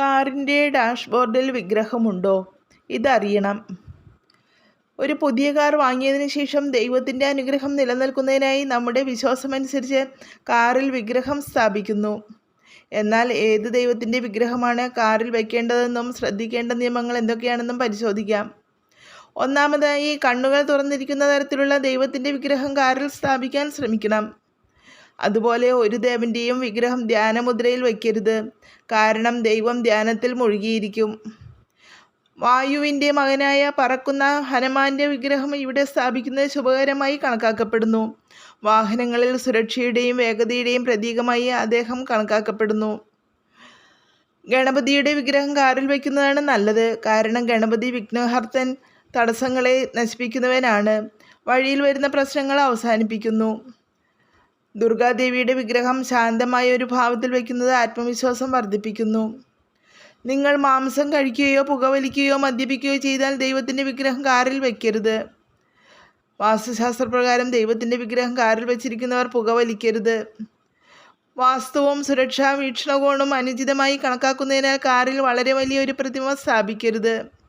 കാറിന്റെ ഡാഷ്ബോർഡിൽ വിഗ്രഹമുണ്ടോ? ഇതറിയണം. ഒരു പുതിയ കാർ വാങ്ങിയതിന് ശേഷം ദൈവത്തിന്റെ അനുഗ്രഹം നിലനിൽക്കുന്നതിനായി നമ്മുടെ വിശ്വാസമനുസരിച്ച് കാറിൽ വിഗ്രഹം സ്ഥാപിക്കുന്നു. എന്നാൽ ഏത് ദൈവത്തിന്റെ വിഗ്രഹമാണ് കാറിൽ വയ്ക്കേണ്ടതെന്നും ശ്രദ്ധിക്കേണ്ട നിയമങ്ങൾ എന്തൊക്കെയാണെന്നും പരിശോധിക്കാം. ഒന്നാമതായി കണ്ണുകൾ തുറന്നിരിക്കുന്ന തരത്തിലുള്ള ദൈവത്തിന്റെ വിഗ്രഹം കാറിൽ സ്ഥാപിക്കാൻ ശ്രമിക്കണം. അതുപോലെ ഒരു ദേവന്റെയും വിഗ്രഹം ധ്യാനമുദ്രയിൽ വയ്ക്കരുത്. കാരണം ദൈവം ധ്യാനത്തിൽ മുഴുകിയിരിക്കും. വായുവിന്റെ മകനായ പറക്കുന്ന ഹനുമാന്റെ വിഗ്രഹം ഇവിടെ സ്ഥാപിക്കുന്നത് ശുഭകരമായി കണക്കാക്കപ്പെടുന്നു. വാഹനങ്ങളിൽ സുരക്ഷയുടെയും വേഗതയുടെയും പ്രതീകമായി അദ്ദേഹം കണക്കാക്കപ്പെടുന്നു. ഗണപതിയുടെ വിഗ്രഹം കാറിൽ വയ്ക്കുന്നതാണ് നല്ലത്. കാരണം ഗണപതി വിഘ്നഹർത്തൻ തടസ്സങ്ങളെ നശിപ്പിക്കുന്നവനാണ്. വഴിയിൽ വരുന്ന പ്രശ്നങ്ങൾ അവസാനിപ്പിക്കുന്നു. ദുർഗാദേവിയുടെ വിഗ്രഹം ശാന്തമായ ഒരു ഭാവത്തിൽ വയ്ക്കുന്നത് ആത്മവിശ്വാസം വർദ്ധിപ്പിക്കുന്നു. നിങ്ങൾ മാംസം കഴിക്കുകയോ പുകവലിക്കുകയോ മദ്യപിക്കുകയോ ചെയ്താൽ ദൈവത്തിന്റെ വിഗ്രഹം കാറിൽ വയ്ക്കരുത്. വാസ്തുശാസ്ത്രപ്രകാരം ദൈവത്തിന്റെ വിഗ്രഹം കാറിൽ വച്ചിരിക്കുന്നവർ പുകവലിക്കരുത് വാസ്തുവും സുരക്ഷാ വീക്ഷണകോണും അനുചിതമായി കണക്കാക്കുന്നതിനാൽ കാറിൽ വളരെ വലിയൊരു പ്രതിമ സ്ഥാപിക്കരുത്.